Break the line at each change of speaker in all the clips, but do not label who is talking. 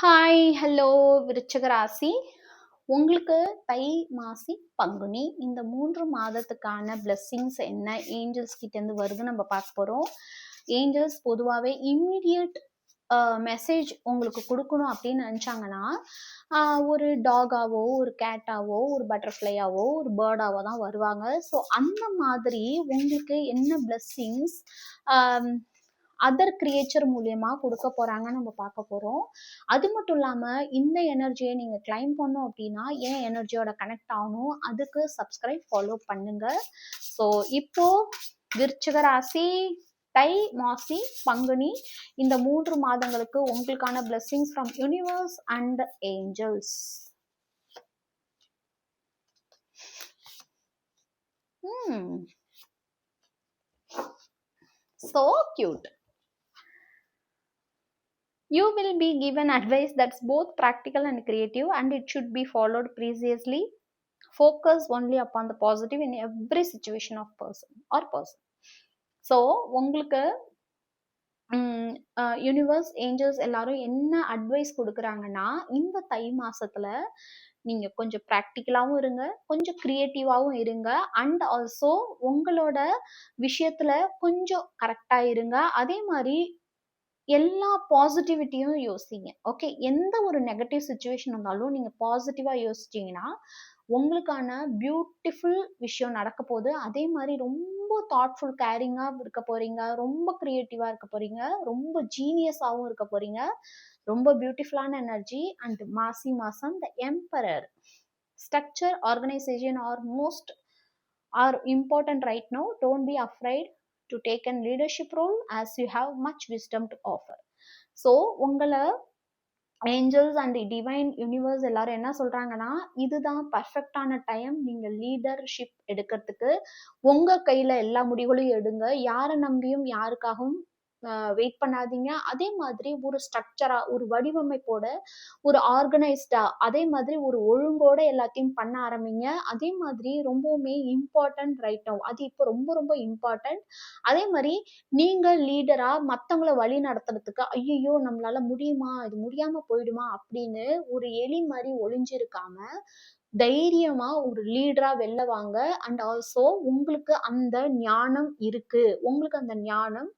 Hi hello விருச்சகராசி. உங்களுக்கு தை மாசி பங்குனி. இந்த மூன்று மாதத்துக்கான பிளெஸ்ஸிங்ஸ் என்ன ஏஞ்சல்ஸ் கிட்டேருந்து வருது நம்ம பார்க்க போகிறோம் ஏஞ்சல்ஸ் பொதுவாகவே இம்மிடியட் மெசேஜ் உங்களுக்கு கொடுக்கணும் அப்படின்னு நினச்சாங்கன்னா ஒரு டாகாவோ ஒரு கேட்டாவோ ஒரு பட்டர்ஃப்ளையாவோ ஒரு பேர்டாவோ தான் வருவாங்க. ஸோ அந்த மாதிரி உங்களுக்கு என்ன பிளெஸ்ஸிங்ஸ் அதர் கிரியேச்சர் மூலியமா கொடுக்க போறாங்கன்னு நம்ம பார்க்க போறோம். அது மட்டும் இல்லாம இந்த எனர்ஜியை நீங்க கிளைம் பண்ணோம் அப்படின்னா ஏன் எனர்ஜியோட கனெக்ட் ஆகணும்? அதுக்கு சப்ஸ்கிரைப் ஃபாலோ பண்ணுங்க. ஸோ இப்போ விருச்சிக ராசி தை மாசி பங்குனி இந்த மூன்று மாதங்களுக்கு உங்களுக்கான blessings from universe and angels so cute. You will be given advice that's both practical and creative, and it should be followed preciously. Focus only upon the positive in every situation of person or person. So உங்களுக்கு universe angels எல்லாரும் என்ன advice கொடுக்குறாங்கன்னா இந்த தை மாசத்துல நீங்க கொஞ்சம் ப்ராக்டிக்கலாகவும் இருங்க கொஞ்சம் க்ரியேட்டிவாகவும் இருங்க அண்ட் ஆல்சோ உங்களோட விஷயத்துல கொஞ்சம் கரெக்டா இருங்க அதே மாதிரி எல்லா பாசிட்டிவிட்டியும் யோசிங்க. ஓகே எந்த ஒரு நெகட்டிவ் சுச்சுவேஷன் இருந்தாலும் நீங்க பாசிட்டிவா யோசிச்சீங்கன்னா உங்களுக்கான பியூட்டிஃபுல் விஷயம் நடக்க போகுது. அதே மாதிரி ரொம்ப தாட்ஃபுல் கேரிங்கா இருக்க போறீங்க. ரொம்ப கிரியேட்டிவா இருக்க போறீங்க. ரொம்ப ஜீனியஸாகவும் இருக்க போறீங்க. ரொம்ப பியூட்டிஃபுல்லான எனர்ஜி அண்ட் மாசி மாசம் the emperor structure organisation are most are important right no don't be afraid to take an leadership role as you have much wisdom to offer so உங்களை ஏஞ்சல்ஸ் அண்ட் டிவைன் யூனிவர்ஸ் எல்லாரும் என்ன சொல்றாங்கன்னா இதுதான் பர்ஃபெக்டான time நீங்க leadership எடுக்கிறதுக்கு உங்க கையில எல்லா முடிவுகளையும் எடுங்க. யாரை நம்பியும் யாருக்காகவும் வெயிட் பண்ணாதீங்க. அதே மாதிரி ஒரு ஸ்ட்ரக்சரா ஒரு வடிவமைப்போட ஒரு ஆர்கனைஸ்டா அதே மாதிரி ஒரு ஒழுங்கோட எல்லாத்தையும் பண்ண ஆரம்பிங்க. அதே மாதிரி ரொம்பவுமே இம்பார்ட்டன்ட் ரைட் நவ் அது இப்போ ரொம்ப ரொம்ப இம்பார்ட்டன்ட் அதே மாதிரி நீங்க லீடரா மற்றவங்கள வழி நடத்துறதுக்கு ஐயோ நம்மளால முடியுமா? இது முடியாம போயிடுமா? அப்படின்னு ஒரு எலி மாதிரி ஒளிஞ்சிருக்காம தைரியமா ஒரு லீடரா வெளில வாங்க. அண்ட் ஆல்சோ உங்களுக்கு அந்த ஞானம் இருக்கு. உங்களுக்கு அந்த ஞானம்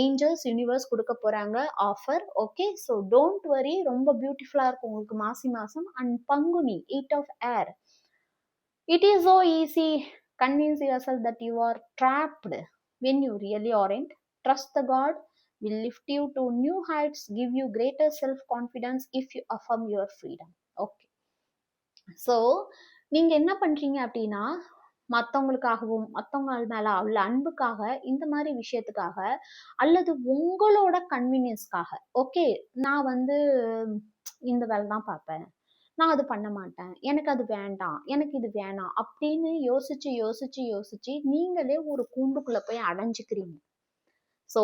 ஏஞ்சல்ஸ் யூனிவர்ஸ் கொடுக்க போறாங்க. Offer okay so don't worry ரொம்ப பியூட்டிஃபுல்லா இருக்கும் உங்களுக்கு மாசி மாசம். And Panguni eight of air it is so easy convince yourself that you are trapped when you really aren't trust the god will lift you to new heights, give you greater self confidence if you affirm your freedom. Okay. So நீங்கள் என்ன பண்ணுறீங்க அப்படின்னா மற்றவங்களுக்காகவும் மற்றவங்க மேலே உள்ள அன்புக்காக இந்த மாதிரி விஷயத்துக்காக அல்லது உங்களோட கன்வீனியன்ஸ்க்காக ஓகே நான் வந்து இந்த வேலை தான் பார்ப்பேன். நான் அது பண்ண மாட்டேன். எனக்கு அது வேண்டாம். எனக்கு இது வேணாம். அப்படின்னு யோசிச்சு யோசிச்சு யோசிச்சு நீங்களே ஒரு கூண்டுக்குள்ள போய் அடைஞ்சுக்கிறீங்க. ஸோ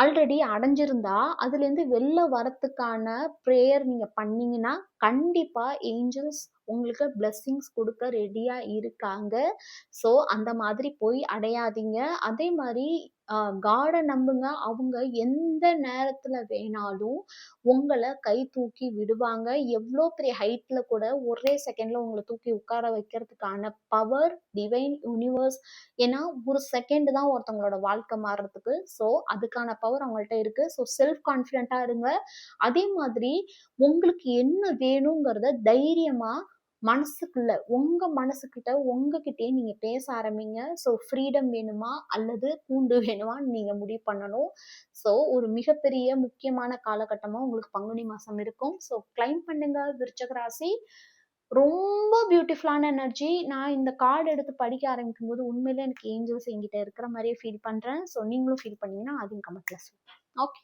ஆல்ரெடி அடைஞ்சிருந்தா அதுலேருந்து வெளில வரத்துக்கான ப்ரேயர் நீங்கள் பண்ணீங்கன்னா கண்டிப்பாக ஏஞ்சல்ஸ் உங்களுக்கு பிளஸ்ஸிங்ஸ் கொடுக்க ரெடியாக இருக்காங்க. ஸோ அந்த மாதிரி போய் அடையாதீங்க. அதே மாதிரி காடை நம்புங்க. அவங்க எந்த நேரத்தில் வேணாலும் உங்களை கை தூக்கி விடுவாங்க. எவ்வளோ பெரிய ஹைட்டில் கூட ஒரே செகண்டில் உங்களை தூக்கி உட்கார வைக்கிறதுக்கான பவர் டிவைன் யூனிவர்ஸ் ஏன்னா ஒரு செகண்ட் தான் ஒருத்தவங்களோட வாழ்க்கை மாறுறதுக்கு. ஸோ அதுக்கான பவர் அவங்கள்ட்ட இருக்குது ஸோ செல்ஃப் கான்ஃபிடென்ட்டாக இருங்க. அதே மாதிரி உங்களுக்கு என்ன வேணுங்கிறத தைரியமாக மனசுக்குள்ள உங்க மனசுக்கிட்ட உங்ககிட்டயே நீங்க பேச ஆரம்பிங்க. ஸோ ஃப்ரீடம் வேணுமா? அல்லது கூண்டு வேணுமா? நீங்க முடிவு பண்ணணும். ஸோ ஒரு மிகப்பெரிய முக்கியமான காலகட்டமா உங்களுக்கு பங்குனி மாசம் இருக்கும். ஸோ கிளைம் பண்ணுங்க விருச்சக ராசி. ரொம்ப பியூட்டிஃபுல்லான எனர்ஜி நான் இந்த கார்டு எடுத்து படிக்க ஆரம்பிக்கும் போது உண்மையிலே எனக்கு ஏஞ்சல்ஸ் என்கிட்ட இருக்கிற மாதிரியே ஃபீல் பண்றேன். ஸோ நீங்களும் ஃபீல் பண்ணீங்கன்னா அதையும் கமெண்ட்ல சொல்லுங்க ஓகே